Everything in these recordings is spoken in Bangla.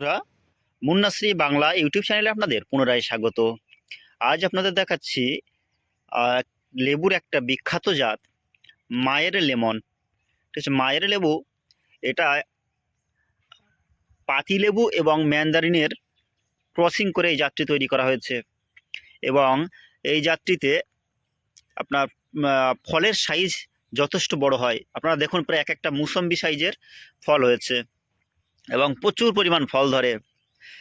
বন্ধুরা, মুন্নাশ্রী বাংলা ইউটিউব চ্যানেলে আপনাদের পুনরায় স্বাগত। আজ আপনাদের দেখাচ্ছি লেবুর একটা বিখ্যাত জাত মায়ের লেমন। ঠিক আছে মায়ের লেবু এটা পাতি লেবু এবং ম্যান্দারিনের ক্রসিং করে এই জাতটি তৈরি করা হয়েছে। এবং এই জাতটিতে আপনার ফলের সাইজ যথেষ্ট বড় হয়। আপনারা দেখুন প্রায় এক একটা মুসম্বি সাইজের ফল হয়েছে। এবং প্রচুর পরিমাণ ফল ধরে।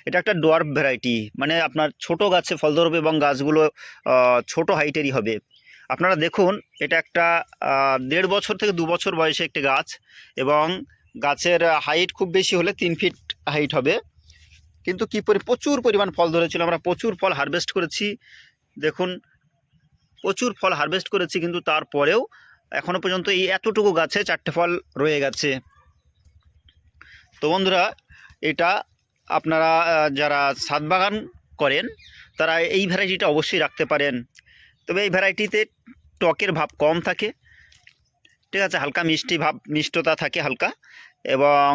এটা একটা ডোয়ার্ফ ভ্যারাইটি মানে আপনার ছোট গাছে ফল ধরবে এবং গাছগুলো ছোট হাইটেরই হবে। আপনারা দেখুন, এটা একটা দেড় বছর থেকে দু বছর বয়সে একটি গাছ এবং গাছের হাইট খুব বেশি হলে তিন ফিট হাইট হবে। কিন্তু কী পরি, প্রচুর পরিমাণ ফল ধরেছিল, আমরা প্রচুর ফল হারভেস্ট করেছি। দেখুন, প্রচুর ফল হারভেস্ট করেছি, কিন্তু তারপরেও এখনও পর্যন্ত এই এতটুকু গাছে চারটে ফল রয়ে গেছে। তো বন্ধুরা, এটা আপনারা যারা ছাদ বাগান করেন, তারা এই ভ্যারাইটিটা অবশ্যই রাখতে পারেন। তবে এই ভ্যারাইটিতে টকের ভাব কম থাকে। ঠিক আছে, হালকা মিষ্টি ভাব, মিষ্টতা থাকে হালকা। এবং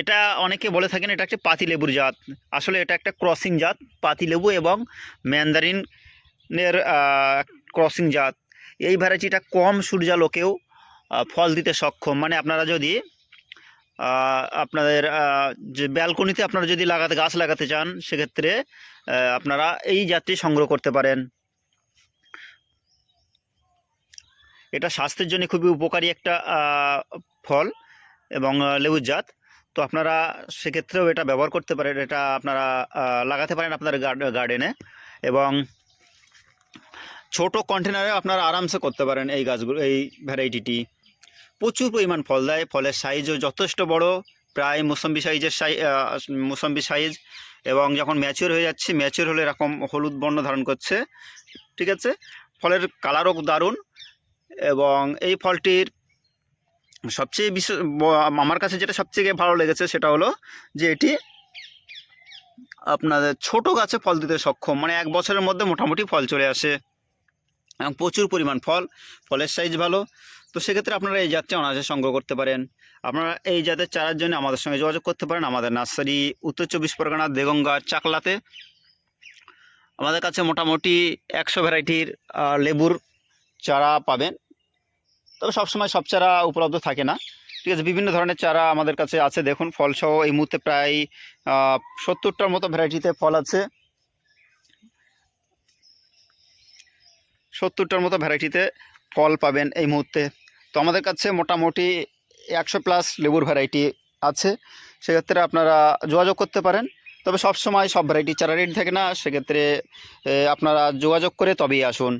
এটা অনেকে বলে থাকেন, এটা একটা পাতিলেবুর জাত। আসলে এটা একটা ক্রসিং জাত, পাতিলেবু এবং ম্যান্দারিনের ক্রসিং জাত। এই ভ্যারাইটিটা কম সূর্যালোকেও ফল দিতে সক্ষম। মানে আপনারা যদি আপনাদের যে ব্যালকনিতে আপনারা যদি লাগাতে, গাছ লাগাতে চান, সেক্ষেত্রে আপনারা এই জাতটি সংগ্রহ করতে পারেন। এটা স্বাস্থ্যের জন্য খুবই উপকারী একটা ফল এবং লেবুর জাত। তো আপনারা সেক্ষেত্রেও এটা ব্যবহার করতে পারেন। এটা আপনারা লাগাতে পারেন আপনার গার্ডেনে এবং ছোট কন্টেনারে আপনারা আরামসে করতে পারেন এই গাছগুলো, এই ভ্যারাইটিটি। প্রচুর পরিমাণ ফল দেয়। ফলের সাইজও যথেষ্ট বড়। প্রায় মোসম্বি সাইজের সাই মোসম্বি সাইজ এবং যখন ম্যাচিওর হয়ে যাচ্ছে ম্যাচিওর হলে এরকম হলুদ বর্ণ ধারণ করছে। ঠিক আছে? ফলের কালারও দারুণ। এবং এই ফলটির সবচেয়ে বিশেষ আমার কাছে যেটা সবচেয়ে ভালো লেগেছে সেটা হলো যে এটি আপনাদের ছোট গাছে ফল দিতে সক্ষম। মানে এক বছরের মধ্যে মোটামুটি ফল চলে আসে। এবং প্রচুর পরিমাণ ফল। ফলের সাইজ ভালো। তো সেক্ষেত্রে আপনারা এই জাতটি অনায়াসে সংগ্রহ করতে পারেন। আপনারা এই জাতের চারার জন্য আমাদের সঙ্গে যোগাযোগ করতে পারেন। আমাদের নার্সারি, উত্তর চব্বিশ পরগনা, দেগঙ্গা, চাকলাতে। আমাদের কাছে মোটামুটি একশো ভ্যারাইটির লেবুর চারা পাবেন। তবে সবসময় সব চারা উপলব্ধ থাকে না। ঠিক আছে, বিভিন্ন ধরনের চারা আমাদের কাছে আছে। দেখুন, ফলসহ এই মুহূর্তে প্রায় সত্তরটার মতো ভ্যারাইটিতে ফল আছে। সত্তরটার মতো ভ্যারাইটিতে ফল পাবেন এই মুহূর্তে। তো আমাদের কাছে মোটামুটি একশো প্লাস লেবুর ভ্যারাইটি আছে। সেক্ষেত্রে আপনারা যোগাযোগ করতে পারেন। তবে সব সময় সব ভ্যারাইটি চারা রেট থাকে না। সেক্ষেত্রে আপনারা যোগাযোগ করে তবেই আসুন।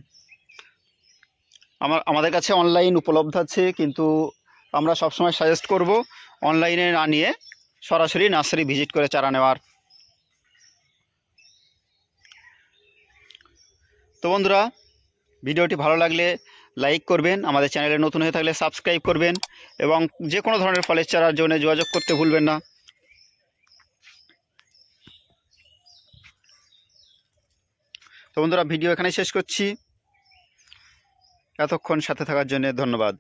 আমার, আমাদের কাছে অনলাইন উপলব্ধ আছে, কিন্তু আমরা সব সময় সাজেস্ট করব অনলাইনে না নিয়ে সরাসরি নার্সারি ভিজিট করে চারা নেওয়ার। তো বন্ধুরা, ভিডিওটি ভালো লাগলে লাইক করবেন, আমাদের চ্যানেলে নতুন হয়ে থাকলে সাবস্ক্রাইব করবেন এবং যে কোনো ধরনের ফলের চারার জন্য যোগাযোগ করতে ভুলবেন না। তো বন্ধুরা, ভিডিও এখানে শেষ করছি। এতক্ষণ সাথে থাকার জন্য ধন্যবাদ।